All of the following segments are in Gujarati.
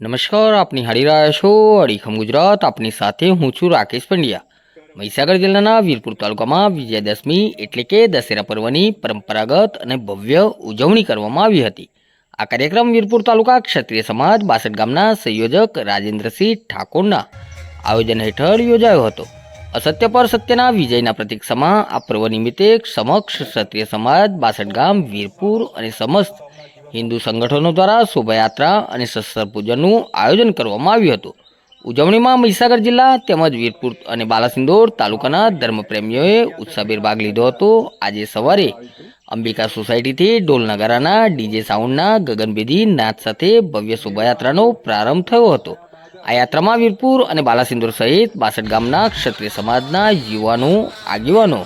નમસ્કાર, આપની હાડી રહ્યા છો અડીખમ ગુજરાત. આપની સાથે હું છું રાકેશ પંડ્યા. મહીસાગર જિલ્લાના વીરપુર તાલુકામાં વિજયાદશમી એટલે કે દશેરા પર્વની પરંપરાગત અને ભવ્ય ઉજવણી કરવામાં આવી હતી. આ કાર્યક્રમ વીરપુર તાલુકા ક્ષત્રિય સમાજ બાસઠ ગામના સંયોજક રાજેન્દ્રસિંહ ઠાકોરના આયોજન હેઠળ યોજાયો હતો. અસત્ય પર સત્યના વિજયના પ્રતિક સમા આ પર્વ નિમિત્તે સમક્ષ ક્ષત્રિય સમાજ બાસઠ ગામ વીરપુર અને સમસ્ત હિન્દુ સંગઠનો દ્વારા શોભાયાત્રા અને શસ્ત્ર પૂજનનું આયોજન કરવામાં આવ્યું હતું. ઉજવણીમાં મહીસાગર જિલ્લા તેમજ વીરપુર અને બાલાસિંદોર તાલુકાના ધર્મપ્રેમીઓએ ઉત્સાહભેર ભાગ લીધો હતો. આજે સવારે અંબિકા સોસાયટીથી ઢોલ નગારાના ડીજે સાઉન્ડના ગગનભેદી નાદ સાથે ભવ્ય શોભાયાત્રાનો પ્રારંભ થયો હતો. આ યાત્રામાં વીરપુર અને બાલાસિંદોર સહિત બાસઠ ગામના ક્ષત્રિય સમાજના યુવાનો, આગેવાનો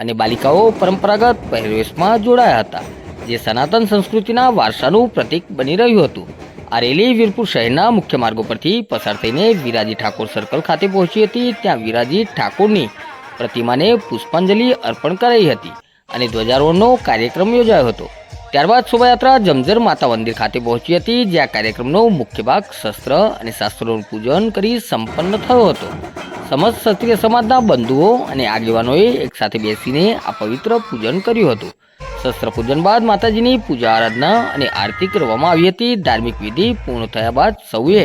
અને બાલિકાઓ પરંપરાગત પહેરવેશમાં જોડાયા હતા. જે સનાતન સંસ્કૃતિના વારસાનું પ્રતીક બની રહ્યું હતું. આ રેલી વીરપુર શહેરના મુખ્ય માર્ગો પરથી પસાર થઈને વિરાજી ઠાકોર સર્કલ ખાતે પહોંચી હતી. ત્યાં વિરાજી ઠાકોરની પ્રતિમાને પુષ્પાંજલિ અર્પણ કરાઈ હતી અને ધ્વજારોહણનો કાર્યક્રમ યોજાયો હતો. ત્યારબાદ શોભાયાત્રા જમઝર માતા મંદિર ખાતે પહોંચી હતી, જ્યાં કાર્યક્રમનો મુખ્ય ભાગ શસ્ત્ર અને શાસ્ત્રોનું પૂજન કરી સંપન્ન થયો હતો. સમસ્ત ક્ષત્રિય સમાજના બંધુઓ અને આગેવાનોએ એકસાથે બેસીને આ પવિત્ર પૂજન કર્યું હતું. શસ્ત્ર પૂજન બાદ માતાજીની પૂજા આરાધના અને આરતી કરવામાં આવી હતી. ધાર્મિક વિધિ પૂર્ણ થયા બાદ સૌએ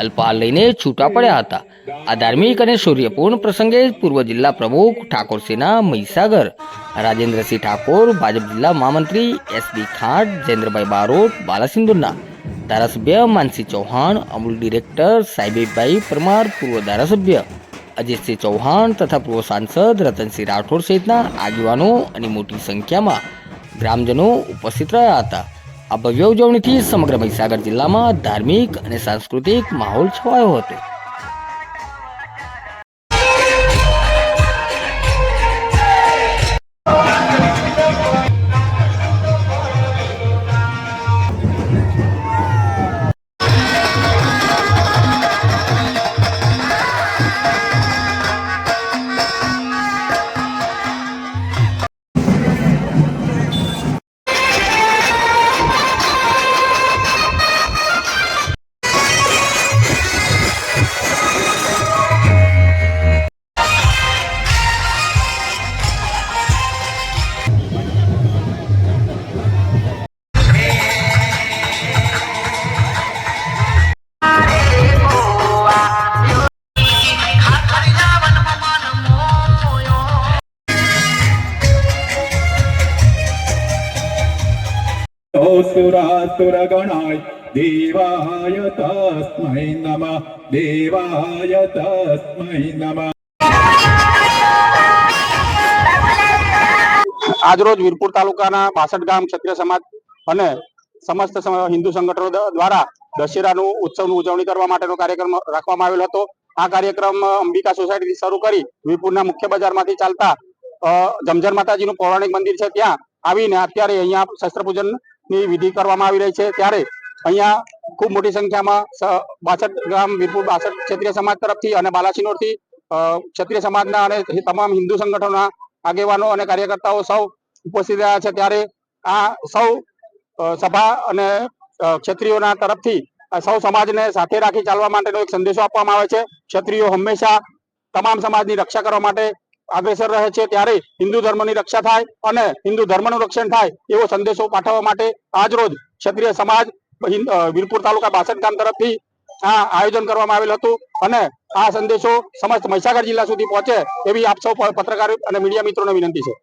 અલ્પાહાર લઈને છૂટા પડ્યા હતા. આ ધાર્મિક અને સૂર્યપૂર્ણ પ્રસંગે પૂર્વ જિલ્લા પ્રમુખ ઠાકોર સેના મહીસાગર, રાજેન્દ્રસિંહ ઠાકોર, ભાજપ જિલ્લા મહામંત્રી એસબી ખાંટ જયેન્દ્રભાઈ બારોટ બાલાસિંદુરના ધારાસભ્ય માનસી ચૌહાણ, અમૂલ ડિરેક્ટર સાહેબભાઈ પરમાર, પૂર્વ ધારાસભ્ય અજીતસિંહ ચૌહાણ તથા પૂર્વ સાંસદ રતનસિંહ રાઠોડ સહિતના આગેવાનો અને મોટી સંખ્યામાં ગ્રામજનો ઉપસ્થિત રહ્યા હતા. આ ભવ્ય ઉજવણીથી સમગ્ર મહીસાગર જિલ્લામાં ધાર્મિક અને સાંસ્કૃતિક માહોલ છવાયો હતો. सुरासुरगणाय देवाय तस्मै नमः देवाय तस्मै नमः આજરોજ વીરપુર તાલુકાના બાસઠ ગામ ક્ષત્રિય સમાજ અને સમસ્ત સમ- હિન્દુ સંગઠનો દ- દ્વારા દશેરાનું ઉત્સવની ઉજવણી કરવા માટેનો કાર્યક્રમ રાખવામાં આવેલો હતો આ કાર્યક્રમ અંબિકા સોસાયટીથી શરૂ કરી વીરપુરના મુખ્ય બજારમાંથી ચાલતા અ, જમજર માતાજીનું પૌરાણિક મંદિર છે ત્યાં આવીને અત્યારે અહીંયા શસ્ત્ર પૂજનની વિધિ કરવામાં આવી રહી છે. ત્યારે અહીંયા ખૂબ મોટી સંખ્યામાં બાસઠ ગ્રામ વીરપુર બાસઠ ક્ષત્રિય સમાજ તરફથી અને બાલાસિનોરથી ક્ષત્રિય સમાજના અને તમામ હિન્દુ સંગઠનોના આગેવાનો અને કાર્યકર્તાઓ સૌ ઉપસ્થિત રહ્યા છે. ત્યારે આ સૌ સભા અને ક્ષત્રિયોના તરફથી સૌ સમાજને સાથે રાખી ચાલવા માટેનો એક સંદેશો આપવામાં આવે છે. ક્ષત્રિયો હંમેશા તમામ સમાજની રક્ષા કરવા માટે અગ્રેસર રહે છે ત્યારે હિન્દુ ધર્મની રક્ષા થાય અને હિન્દુ ધર્મનું રક્ષણ થાય એવો સંદેશો પાઠવવા માટે આજરોજ ક્ષત્રિય સમાજ વીરપુર તાલુકા બાસઠ ગામ તરફથી આ આયોજન કરવામાં આવેલ હતું અને આ સંદેશો સમસ્ત મહીસાગર જિલ્લા સુધી પહોંચે એવી આપ સૌ પત્રકાર અને મીડિયા મિત્રોને વિનંતી છે.